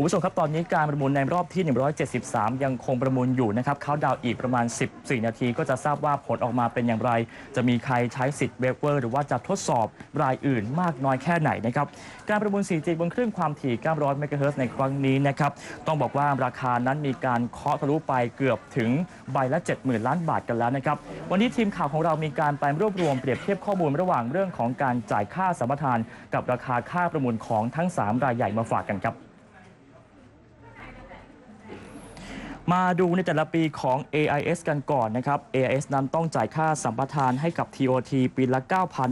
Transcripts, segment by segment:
คุณผู้ชมครับ ตอนนี้การประมูลในรอบที่ 173 ยังคงประมูลอยู่นะครับเขาดาวอีกประมาณ 14 นาที ก็จะทราบว่าผลออกมาเป็นอย่างไร จะมีใครใช้สิทธิ์เวเวอร์ หรือว่าจะทดสอบรายอื่นมากน้อยแค่ไหนนะครับ การประมูล 4G บนคลื่นความถี่ 900 เมกะเฮิรตซ์ในครั้งนี้นะครับ ต้องบอกว่าราคานั้นมีการเคาะทะลุไปเกือบถึงใบละ 70,000 ล้านบาทกันแล้วนะครับ วันนี้ทีมข่าวของเรามีการไปรวบรวมเปรียบเทียบข้อมูลระหว่างเรื่องของการจ่ายค่าสัมปทาน กับราคาค่าประมูลของทั้ง 3 รายใหญ่มาฝากกันครับ มาดูในแต่ละปีของ AIS กันก่อนนะครับ AIS นั้นต้องจ่ายค่าสัมปทานให้กับ TOT ปีละ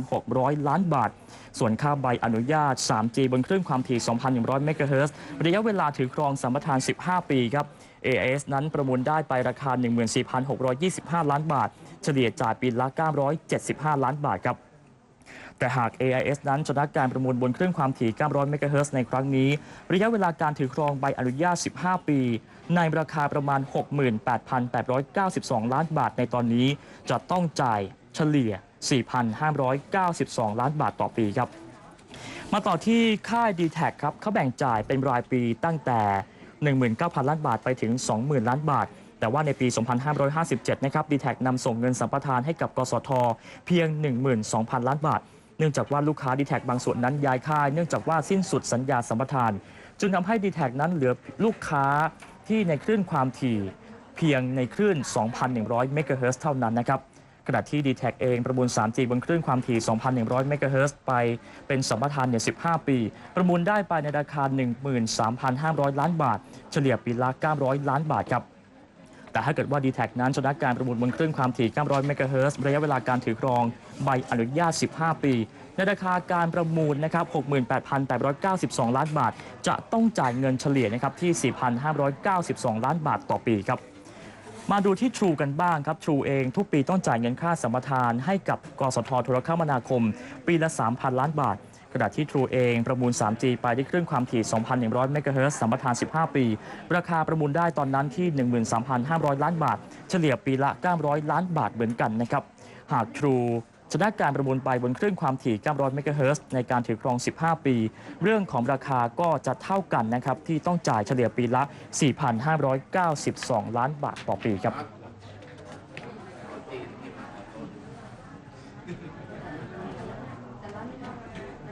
9,600 ล้านบาท ส่วนค่าใบอนุญาต 3G บนคลื่นความถี่ 2,100 เมกะเฮิรตซ์ระยะเวลาถือครองสัมปทาน 15 ปีครับ AIS นั้นประมูลได้ไปราคา 14,625 ล้านบาท เฉลี่ยจ่ายปีละ 975 ล้านบาทครับ แต่หาก AIS นั้นชนะการประมูลบนคลื่นความถี่ 900 เมกะเฮิรตซ์ในครั้งนี้ ระยะเวลาการถือครองใบอนุญาต 15 ปี ในราคาประมาณ 68,892 ล้านบาทในตอนนี้ จะต้องจ่ายเฉลี่ย 4,592 ล้านบาทต่อปีครับ มาต่อที่ค่าย d t แทครับเขาแบ่งจ่ายเป็นรายปีตั้งแต่ 19,000 ล้านบาทไปถึง 20,000 ล้านบาทแต่ว่าในปี 2557 นะครับ d t แทนำส่งเงินสัมปทานให้กับกสท เพียง 12,000 ล้านบาท เนื่องจากว่าลูกค้า d t แทบางส่วนนั้นย้ายค่ายเนื่องจากว่าสิ้นสุดสัญญาสัมปทาน จึงทำให้ d t แทนั้นเหลือลูกค้าที่ในคลื่นความถี่เพียงในคลื่น 2,100 เมกะเฮิรตซ์เท่านั้นนะครับขณะที่ d t แทเองประมูล 3G บนคลื่นความถี่ 2,100 เมกะเฮิรตซ์ไปเป็นสัมปทานเนี่ย 15 ปี ประมูลได้ไปในราคา 13,500 ล้านบาท เฉลี่ยปีละ 900 ล้านบาทครับ แต่ถ้าเกิดว่า d t แทนั้นชนะการประมูลบนคลื่นความถี่ 900 เมกะเฮิรตซ์ระยะเวลาการถือครองใบอนุญาต 15 ปี ในราคาการประมูลนะครับ 68,892 ล้านบาท จะต้องจ่ายเงินเฉลี่ยนะครับที่ 4,592 ล้านบาทต่อปีครับมาดูที่ True กันบ้างครับ True เองทุกปีต้องจ่ายเงินค่าสัมปทานให้กับกสทโทรคมนาคม ปีละ 3,000 ล้านบาท ขณะที่ทรูเองประมูล 3G ไปที่ครึ่งความถี่ 2,100 เมกะเฮิรตซ์สัมปทาน 15 ปี ราคาประมูลได้ตอนนั้นที่ 13,500 ล้านบาท เฉลี่ยปีละ 900 ล้านบาทเหมือนกันนะครับ หากทรูชนะการประมูลไปบนครื่งความถี่ 900 เมกะเฮิรตซ์ในการถือครอง 15 ปี เรื่องของราคาก็จะเท่ากันนะครับ ที่ต้องจ่ายเฉลี่ยปีละ 4,592 ล้านบาทต่อปีครับ